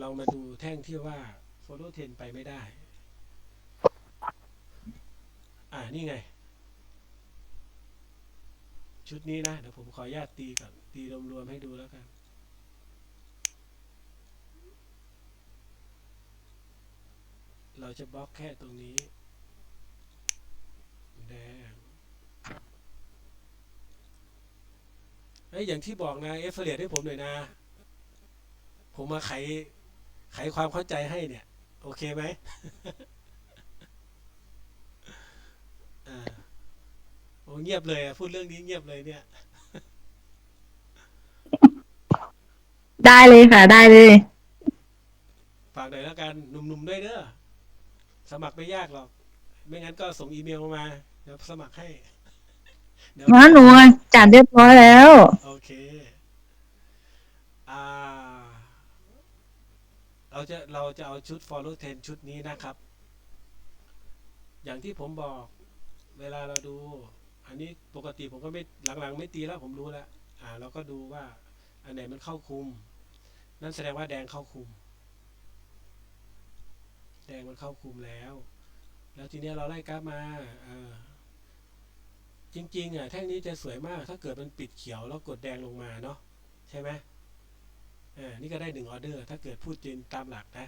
เรามาดูแท่งที่ว่า follow 10 ไปไม่ได้ อ่านี่ไง ชุดนี้นะ เดี๋ยวผมขออนุญาตตีก่อน ตีรวมๆให้ดูแล้วกันเราจะบล็อกแค่ตรงนี้แดงเอ้อย่างที่บอกนะ เอฟเฟลให้ผมหน่อยนะ ผมมาไข ไขความเข้าใจให้เนี่ย โอเคไหมอ่าโอ้เงียบเลยอะพูดเรื่องนี้เงียบเลยเนี่ย ได้เลยค่ะ ได้เลยฝากหน่อยแล้วกันหนุ่มๆด้วยเด้อสมัครไม่ยากหรอก ไม่งั้นก็ส่งอีเมลมาเดี๋ยวสมัครให้เดี๋ยวมาหนูจัดเรียบร้อยแล้ว โอเค อ่า เราจะเราจะเอาชุด follow 10ชุดนี้นะครับ อย่างที่ผมบอกเวลาเราดู อันนี้ปกติผมก็ไม่หลังๆ ไม่ตีแล้วผมรู้แล้วอ่าเราก็ดูว่าอันไหนมันเข้าคุม นั่นแสดงว่าแดงเข้าคุม แดงมันเข้าคุมแล้ว แล้วทีนี้เราไล่กราฟมาอ่าจริงๆอะแท่งนี้จะสวยมาก ถ้าเกิดมันปิดเขียวแล้วกดแดงลงมาเนาะใช่ไหม อ่านี่ก็ได้หนึ่งออเดอร์ ถ้าเกิดพูดจริงตามหลักนะ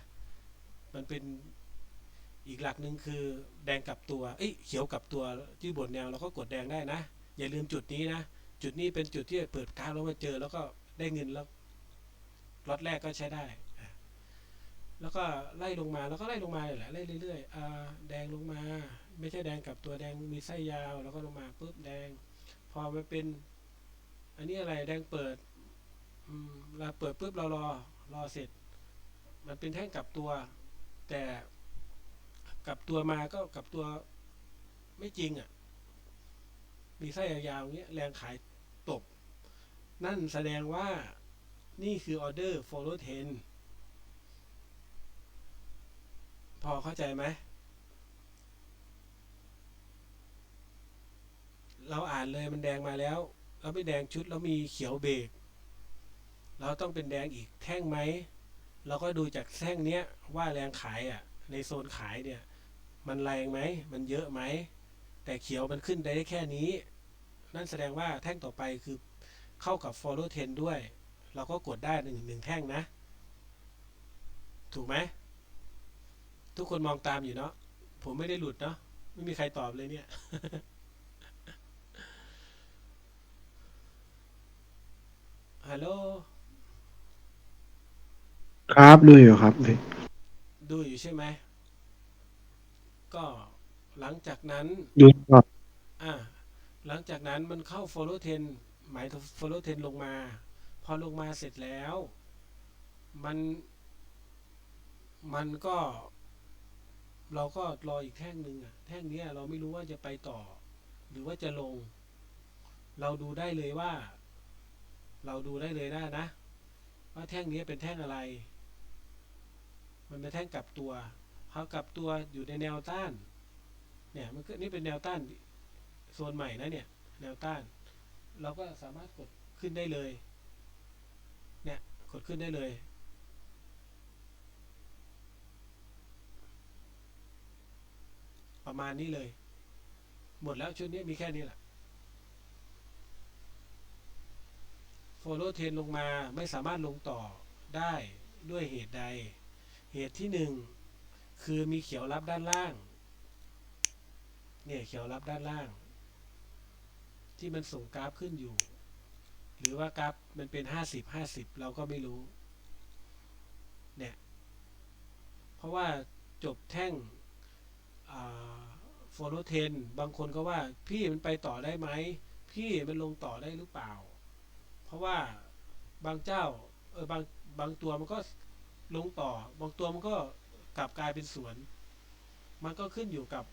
มันเป็นอีกหลักหนึ่งคือแดงกับตัว เอ้ยเขียวกับตัวที่บนแนวเราก็กดแดงได้นะ อย่าลืมจุดนี้นะ จุดนี้เป็นจุดที่เปิดกราฟแล้วมาเจอ แล้วก็ได้เงินแล้วล็อตแรกก็ใช้ได้ แล้วก็ไล่ลงมาแล้วก็ไล่ลงมาเลยแหละไล่เรื่อยๆอแดงลงมา ไม่ใช่แดงกับตัวแดงมีไส้ยาว แล้วก็ลงมาปุ๊บแดง พอมันเป็น อันนี้อะไรแดงเปิด เราเปิดปุ๊บเรารอรอเสร็จ มันเป็นแท่งกลับตัว แต่กลับตัวมาก็กลับตัวไม่จริงอะ่ะ มีไส้ยาวๆอย่างเงี้ยแรงขายตก นั่นแสดงว่านี่คือออเดอร์ follow 10พอเข้าใจไหม เราอ่านเลยมันแดงมาแล้ว เราไม่แดงชุดแล้วมีเขียวเบรก เราต้องเป็นแดงอีกแท่งไหม เราก็ดูจากแท่งเนี้ยว่าแรงขายอะ ในโซนขายเนี่ย มันแรงไหม มันเยอะไหม แต่เขียวมันขึ้นได้แค่นี้ นั่นแสดงว่าแท่งต่อไปคือเข้ากับ follow 10ด้วย เราก็กดได้หนึ่งหนึ่งแท่งนะ ถูกไหม ทุกคนมองตามอยู่เนาะ ผมไม่ได้หลุดเนาะ ไม่มีใครตอบเลยเนี่ยฮัลโหล ครับดูอยู่ครับพี่ดูอยู่ใช่ไหม ก็หลังจากนั้น ดูก่อนอ่า หลังจากนั้นมันเข้า follow 10 หมายถึง follow 10 ลงมา พอลงมาเสร็จแล้ว มัน มันก็ เราก็รออีกแท่งหนึ่งอะแท่งเนี้ยเราไม่รู้ว่าจะไปต่อ หรือว่าจะลง เราดูได้เลยว่า เราดูได้เลยนะนะ ว่าแท่งนี้เป็นแท่งอะไร มันเป็นแท่งกลับตัวเขากลับตัวอยู่ในแนวต้าน เนี่ยมันก็นี่เป็นแนวต้านโซนใหม่นะเนี่ย แนวต้าน เราก็สามารถกดขึ้นได้เลย เนี่ยกดขึ้นได้เลย ประมาณนี้เลย หมดแล้วชุดนี้มีแค่นี้แหละ follow 10ลงมาไม่สามารถลงต่อได้ด้วยเหตุใด เหตุที่หนึ่งคือมีเขียวรับด้านล่าง เนี่ยเขียวรับด้านล่าง ที่มันส่งกราฟขึ้นอยู่ หรือว่ากราฟมันเป็นห้าสิบห้าสิบเราก็ไม่รู้ เนี่ย เพราะว่าจบแท่งโฟโลเทนบางคนก็ว่าพี่มันไปต่อได้ไหม พี่มันลงต่อได้หรือเปล่า เพราะว่าบางเจ้าเออบางบางตัวมันก็ ลงต่อบางตัวมันก็กลับกลายเป็นสวน มันก็ขึ้นอยู่กับ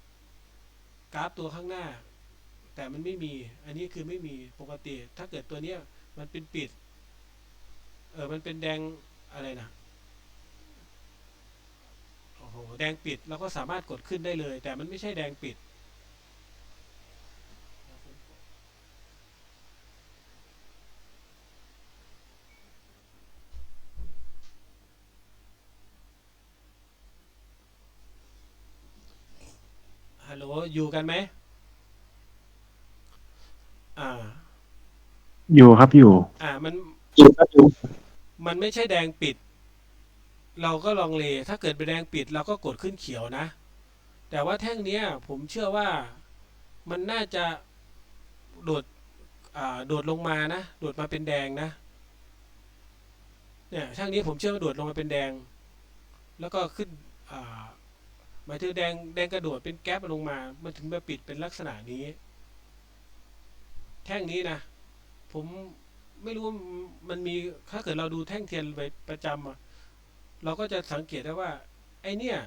กราฟตัวข้างหน้า แต่มันไม่มี อันนี้คือไม่มีปกติ ถ้าเกิดตัวเนี้ยมันเป็นปิด เออมันเป็นแดงอะไรนะโอ้โหแดงปิดเราก็สามารถกดขึ้นได้เลย แต่มันไม่ใช่แดงปิด อยู่กันไหมอ่า อยู่ครับอยู่ อ่า มันอยู่ครับอยู่มันไม่ใช่แดงปิด เราก็ลองเล ถ้าเกิดเป็นแดงปิด เราก็กดขึ้นเขียวนะ แต่ว่าแท่งเนี้ย ผมเชื่อว่ามันน่าจะโดดอ่าโดดลงมานะ โดดมาเป็นแดงนะ เนี่ยแท่งนี้ผมเชื่อว่าโดดลงมาเป็นแดง แล้วก็ขึ้นอ่า หมายถึงแดงแดงกระโดดเป็นแก๊ปลงมา มันถึงมาปิดเป็นลักษณะนี้ แท่งนี้นะ ผมไม่รู้มันมีถ้าเกิดเราดูแท่งเทียนไปประจำอะเราก็จะสังเกตได้ว่า ไอเนี่ย